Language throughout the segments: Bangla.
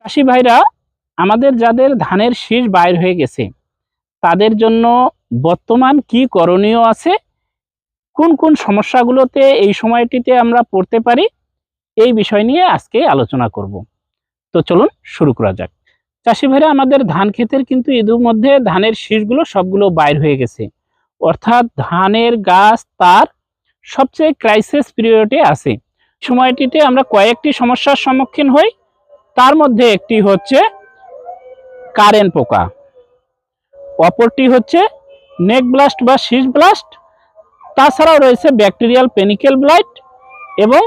চাষি ভাইরা আমাদের যাদের ধানের শীষ বাইর হয়ে গেছে, তাদের জন্য বর্তমান কি করণীয় আছে, কোন কোন সমস্যাগুলোতে এই সময়টিতে আমরা পড়তে পারি, এই বিষয় নিয়ে আজকে আলোচনা করব। তো চলুন শুরু করা যাক। চাষি ভাইরা, আমাদের ধান ক্ষেতের কিন্তু ইতিমধ্যে ধানের শীষগুলো সবগুলো বাইর হয়ে গেছে। অর্থাৎ ধানের গাছ তার সবচেয়ে ক্রাইসিস পিরিয়ডে আছে। সময়টিতে আমরা কয়েকটি সমস্যার সম্মুখীন হই। তার মধ্যে একটি হচ্ছে কারেন্ট পোকা, অপরটি হচ্ছে নেক ব্লাস্ট বা শীষ ব্লাস্ট তাছাড়াও রয়েছে ব্যাকটেরিয়াল পেনিকেল ব্লাইট এবং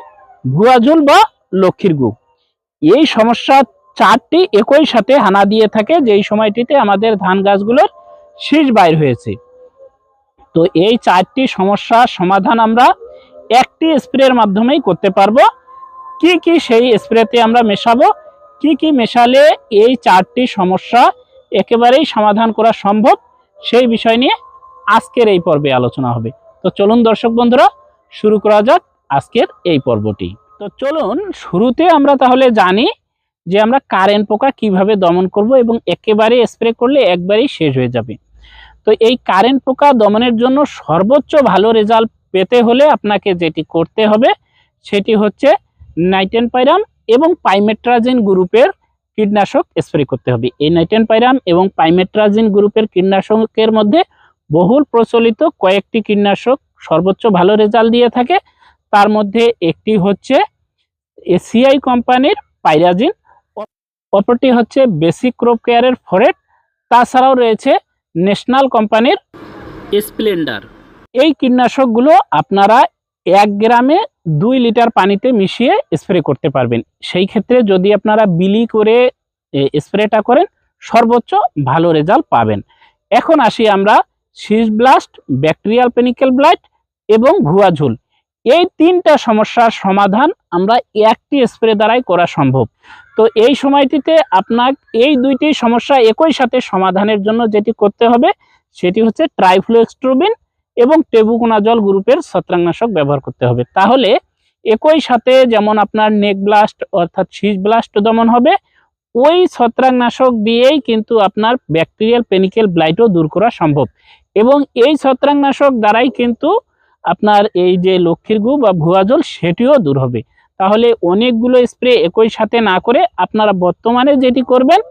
ভুয়াজুল বা লক্ষ্মীর গু। এই সমস্যা চারটি একই সাথে হানা দিয়ে থাকে যেই সময়টিতে আমাদের ধান গাছগুলোর শীষ বাইর হয়েছে। তো এই চারটি সমস্যার সমাধান আমরা একটি স্প্রের মাধ্যমেই করতে পারব। কি কি সেই স্প্রেতে আমরা মেশাবো কি কি মেশালে এই চারটি সমস্যা একেবারেই সমাধান করা সম্ভব? সেই বিষয় নিয়ে আজকের এই পর্বে আলোচনা হবে। তো চলুন দর্শক বন্ধুরা, শুরু করা যাক আজকের এই পর্বটি। তো চলুন, শুরুতে আমরা তাহলে জানি যে আমরা কারেন্ট পোকা কীভাবে দমন করব এবং একেবারে স্প্রে করলে একবারেই শেষ হয়ে যাবে। তো এই কারেন্ট পোকা দমনের জন্য সর্বোচ্চ ভালো রেজাল্ট পেতে হলে আপনাকে যেটি করতে হবে, সেটি হচ্ছে নাইটেন পাইরাম এবং পাইমেট্রাজিন গ্রুপের কীটনাশক স্প্রে করতে হবে। এই নাইটেন পাইরাম এবং পাইমেট্রাজিন গ্রুপের কীটনাশকের মধ্যে বহুল প্রচলিত কয়েকটি কীটনাশক সর্বোচ্চ ভালো রেজাল্ট দিয়ে থাকে। তার মধ্যে একটি হচ্ছে এসিআই কোম্পানির পাইরাজিন অপরটি হচ্ছে বেসিক ক্রপ কেয়ারের ফরেট। তাছাড়াও রয়েছে ন্যাশনাল কোম্পানির স্প্লেন্ডার। এই কীটনাশকগুলো আপনারা এক গ্রামে দুই লিটার পানিতে মিশিয়ে স্প্রে করতে পারবেন। সেই ক্ষেত্রে যদি আপনারা বিলি করে স্প্রেটা করেন, সর্বোচ্চ ভালো রেজাল্ট পাবেন। এখন আসি আমরা শীষ ব্লাস্ট ব্যাকটেরিয়াল পেনিকেল ব্লাইট এবং ভুয়া ঝুল। এই তিনটা সমস্যার সমাধান আমরা একটি স্প্রে দ্বারাই করা সম্ভব। তো এই সময়টিতে আপনার এই দুইটি সমস্যা একই সাথে সমাধানের জন্য যেটি করতে হবে, সেটি হচ্ছে ট্রাইফ্লোএক্সট্রোবিন এবং টেবুকোনাজল গ্রুপের ছত্রাকনাশক ব্যবহার করতে হবে। তাহলে একই সাথে যেমন আপনার নেক ব্লাস্ট অর্থাৎ শীষ ব্লাস্ট দমন হবে, ওই ছত্রাকনাশক দিয়েই কিন্তু আপনার ব্যাকটেরিয়াল পেনিকেল ব্লাইটও দূর করা সম্ভব। এবং এই ছত্রাকনাশক দ্বারাই কিন্তু আপনার এই যে লক্ষ্মীর গু বা ভুয়া জল, সেটিও দূর হবে। তাহলে অনেকগুলো স্প্রে একই সাথে না করে আপনারা বর্তমানে যেটি করবেন,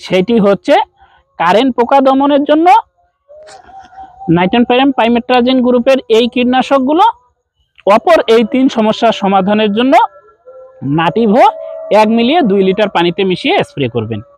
সেটি হচ্ছে কারেন্ট পোকা দমনের জন্য নাইট্রন প্যারাম পাইমেট্রাজিন গ্রুপের এই কীটনাশকগুলো অপর এই তিন সমস্যার সমাধানের জন্য নাটিভো এক মিলিয়ে দুই লিটার পানিতে মিশিয়ে স্প্রে করবেন।